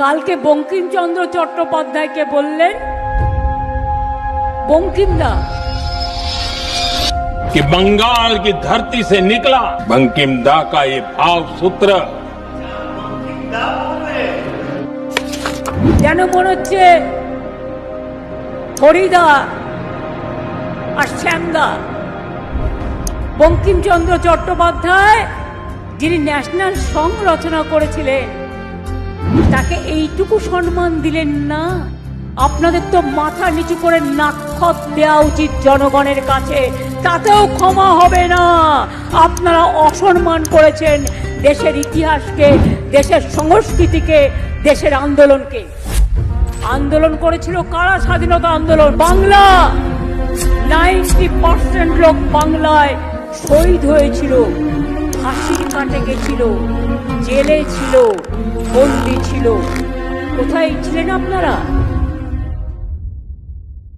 কালকে বঙ্কিমচন্দ্র চট্টোপাধ্যায়কে বললেন বঙ্কিমদা कि बंगाल की धरती से निकला बंकिम दा का ये भाव सूत्र যেন মনে হচ্ছে হরিদা আর শ্যামদা বঙ্কিমচন্দ্র চট্টোপাধ্যায় যিনি ন্যাশনাল সং রচনা করেছিলেন, তাকে এইটুকু সম্মান দিলেন না। আপনাদের তো মাথা নিচু করে নাক্ষত দেওয়া উচিত জনগণের কাছে, তাতেও ক্ষমা হবে না। আপনারা অসম্মান করেছেন দেশের ইতিহাসকে, দেশের সংস্কৃতিকে, দেশের আন্দোলনকে। আন্দোলন করেছিল কারা? স্বাধীনতা আন্দোলন। বাংলা! নাইনটি পার্সেন্ট লোক বাংলায় শহীদ হয়েছিল। ফাঁসির কাটে গেছিল জেলে ছিল বন্দি ছিল। কোথায় ছিলেন আপনারা?